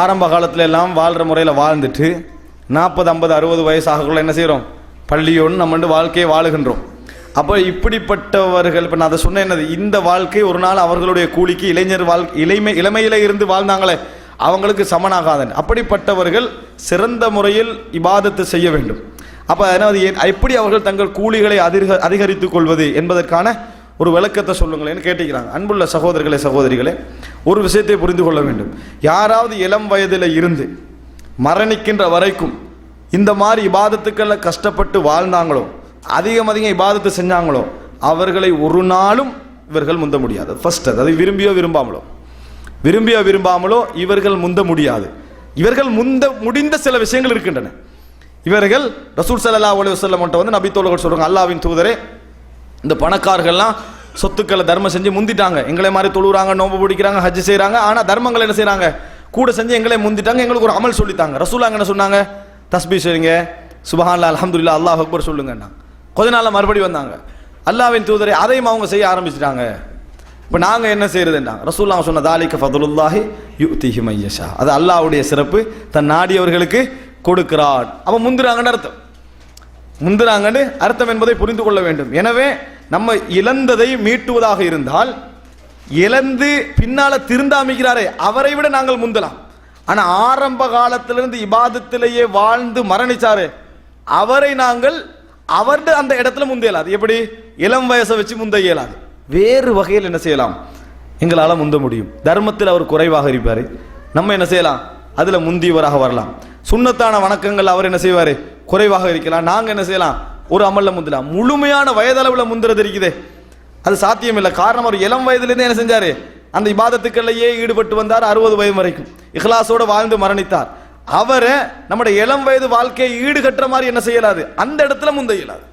ஆரம்ப காலத்துல எல்லாம் வாழ்கிற முறையில் வாழ்ந்துட்டு நாற்பது ஐம்பது அறுபது வயசாகக்குள்ள என்ன செய்கிறோம் பள்ளியோடு நம்ம வந்து வாழ்க்கையை வாழுகின்றோம். அப்போ இப்படிப்பட்டவர்கள் இப்போ நான் அதை சொன்னேன் என்னது? இந்த வாழ்க்கை ஒரு நாள் அவர்களுடைய கூலிக்கு இளைஞர் வாழ் இளமை இளமையில இருந்து வாழ்ந்தாங்களே அவங்களுக்கு சமனாகாதன். அப்படிப்பட்டவர்கள் சிறந்த முறையில் இபாதத்தை செய்ய வேண்டும். அப்போ என்ன எப்படி அவர்கள் தங்கள் கூலிகளை அதிக அதிகரித்துக் கொள்வது என்பதற்கான ஒரு விளக்கத்தை சொல்லுங்களேன்னு கேட்டுக்கிறாங்க அன்புள்ள சகோதரர்களே சகோதரிகளே ஒரு விஷயத்தை புரிந்து கொள்ள வேண்டும். யாராவது இளம் வயதில் இருந்து மரணிக்கின்ற வரைக்கும் இந்த மாதிரி இபாதத்துக்களில் கஷ்டப்பட்டு வாழ்ந்தாங்களோ அதிகம் அதிகம் இபாதத்து செஞ்சாங்களோ அவர்களை ஒரு நாளும் இவர்கள் முந்த முடியாது. ஃபர்ஸ்ட் அதாவது விரும்பியோ விரும்பாமலோ. விரும்பியோ விரும்பாமலோ இவர்கள் முந்த முடியாது. இவர்கள் முந்த முடிந்த சில விஷயங்கள் இருக்கின்றன. இவர்கள் ரசூல் சல்லா அலைஹி வஸல்லம் வந்து நபித்தோழர்கள் சொல்கிறாங்க அல்லாவின் தூதரே இந்த பணக்காரர்கள்லாம் சொத்துக்களை தர்மம் செஞ்சு முந்திட்டாங்க. எங்களை மாதிரி தொழுகிறாங்க நோம்பு பிடிக்கிறாங்க ஹஜ் செய்கிறாங்க ஆனால் தர்மங்கள் என்ன செய்கிறாங்க கூட செஞ்சு எங்களை முந்திட்டாங்க எங்களுக்கு ஒரு அமல் சொல்லித்தாங்க ரசூலாங்க என்ன சொன்னாங்க? தஸ்பி செய்யுங்க. சுபஹான்லா அலமதுல்லா அல்லாஹ் அக்பர் சொல்லுங்கண்ணா. கொஞ்ச நாளில் மறுபடியும் வந்தாங்க. அல்லாஹ்வின் தூதரை அதையும் அவங்க செய்ய ஆரம்பிச்சிட்டாங்க. இப்போ நாங்கள் என்ன செய்யறதுன்னா ரசூல்லா சொன்ன தாலிக்க ஃபதுலுல்லாஹி யுத்திஹி மையஷா. அது அல்லாவுடைய சிறப்பு. தன் நாடியவர்களுக்கு கொடுக்கிறான் அவன் முந்துறாங்கன்னு அர்த்தம். முந்துறாங்கன்னு அர்த்தம் என்பதை புரிந்து கொள்ள வேண்டும். எனவே நம்ம இழந்ததை மீட்டுவதாக இருந்தால் இழந்து பின்னால திருந்தாமிக்கிறாரே அவரை விட நாங்கள் முந்தலாம். ஆனா ஆரம்ப காலத்திலிருந்து இபாதத்திலேயே வாழ்ந்து மரணிச்சாரு அவரை நாங்கள் அவர்கிட்ட அந்த இடத்துல முந்த இயலாது. எப்படி? இளம் வயசை வச்சு முந்த இயலாது. வேறு வகையில் என்ன செய்யலாம்? எங்களால் முந்த முடியும். தர்மத்தில் அவர் குறைவாக இருப்பார். நம்ம என்ன செய்யலாம்? அதில் முந்தியவராக வரலாம். சுண்ணத்தான வணக்கங்கள் அவர் என்ன செய்வார்? குறைவாக இருக்கலாம். நாங்கள் என்ன செய்யலாம்? ஒரு அமலில் முந்தலாம். முழுமையான வயதளவில் முந்துறது இருக்குதே. அது சாத்தியம் இல்லை காரணம் அவர் இளம் வயதுலேருந்து என்ன செஞ்சார்? அந்த இபாதத்துக்கள்லையே ஈடுபட்டு வந்தார் அறுபது வயது வரைக்கும். இஹ்லாஸோட வாழ்ந்து மரணித்தார். அவரை நம்முடைய இளம் வயது வாழ்க்கையை ஈடுகட்டுற மாதிரி என்ன செய்யலாது? அந்த இடத்துல முந்த இயலாது.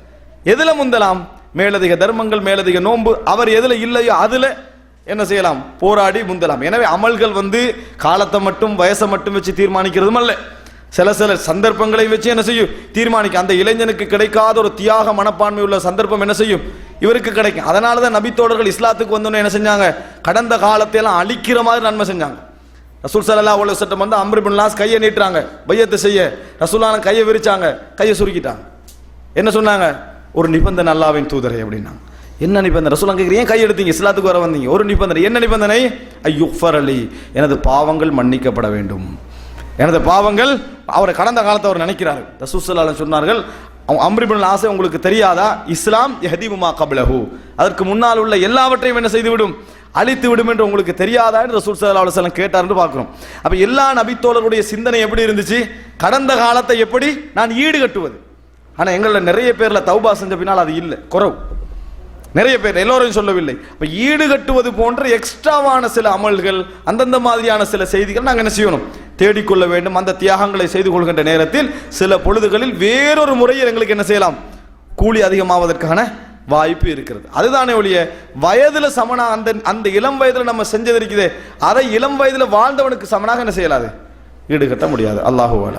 முந்தலாம்? மேலதிக தர்மங்கள் மேலதிக நோன்பு. அவர் எதில் இல்லையோ அதில் என்ன செய்யலாம்? போராடி முந்தலாம். எனவே அமல்கள் வந்து காலத்தை மட்டும் வயசை மட்டும் வச்சு தீர்மானிக்கிறதும் அல்ல. சில சில சந்தர்ப்பங்களை வச்சு என்ன செய்யும்? தீர்மானிக்க. அந்த இளைஞனுக்கு கிடைக்காத ஒரு தியாக மனப்பான்மை உள்ள சந்தர்ப்பம் என்ன செய்யும்? இவருக்கு கிடைக்கும். அதனால தான் நபித்தோடர்கள் இஸ்லாத்துக்கு வந்தோன்னு என்ன செஞ்சாங்க? கடந்த காலத்தையெல்லாம் அழிக்கிற மாதிரி நன்மை செஞ்சாங்க. ரசூல் சல்லா உள்ள சட்டம் வந்து அம்ருபின்லாஸ் கையை நீட்டுறாங்க. பையத்தை செய்ய. ரசூலான கையை விரிச்சாங்க. கையை சுருக்கிட்டாங்க. என்ன சொன்னாங்க? ஒரு நிபந்தனை அல்லாவின் தூதரை அப்படின்னாங்க. என்ன நிபந்தனை? ரசூல் கேட்குறீங்க ஏன் கை எடுத்தீங்க? இஸ்லாத்துக்கு வர வந்தீங்க. ஒரு நிபந்தனை. என்ன நிபந்தனை? ஐயுஃபர் அலி. எனது பாவங்கள் மன்னிக்கப்பட வேண்டும். எனது பாவங்கள் அவரை கடந்த காலத்தை அவர் நினைக்கிறார். ரசூசல்லாலும் சொன்னார்கள் அம்ரிபின் ஆசை உங்களுக்கு தெரியாதா? இஸ்லாம் எஹதீபுமா கபிலஹு. அதற்கு முன்னால் உள்ள எல்லாவற்றையும் என்ன செய்துவிடும்? அழித்து விடும் என்று உங்களுக்கு தெரியாதா என்று ரசூல் சல்லா அலுவலம் கேட்டார்னு பார்க்குறோம். அப்போ எல்லா நபித்தோழருடைய சிந்தனை எப்படி இருந்துச்சு? கடந்த காலத்தை எப்படி நான் ஈடுகட்டுவது? ஆனால் எங்களில் நிறைய பேரில் தௌபா செஞ்ச பின்னால் அது இல்லை. குறவு. நிறைய பேர் எல்லோரையும் சொல்லவில்லை. இப்போ ஈடுகட்டுவது போன்ற எக்ஸ்ட்ராவான சில அமல்கள் அந்தந்த மாதிரியான சில செய்திகள் நாங்கள் என்ன செய்யணும்? தேடிக்கொள்ள வேண்டும். அந்த தியாகங்களை செய்து கொள்கின்ற நேரத்தில் சில பொழுதுகளில் வேறொரு முறையில் எங்களுக்கு என்ன செய்யலாம்? கூலி அதிகமாவதற்கான வாய்ப்பு இருக்கிறது. அதுதானே ஒழிய வயதில் சமனா அந்த அந்த இளம் வயதில் நம்ம செஞ்சது இருக்குது அதை இளம் வயதில் வாழ்ந்தவனுக்கு சமனாக என்ன செய்யலாது? ஈடுகட்ட முடியாது. அல்லாஹுவால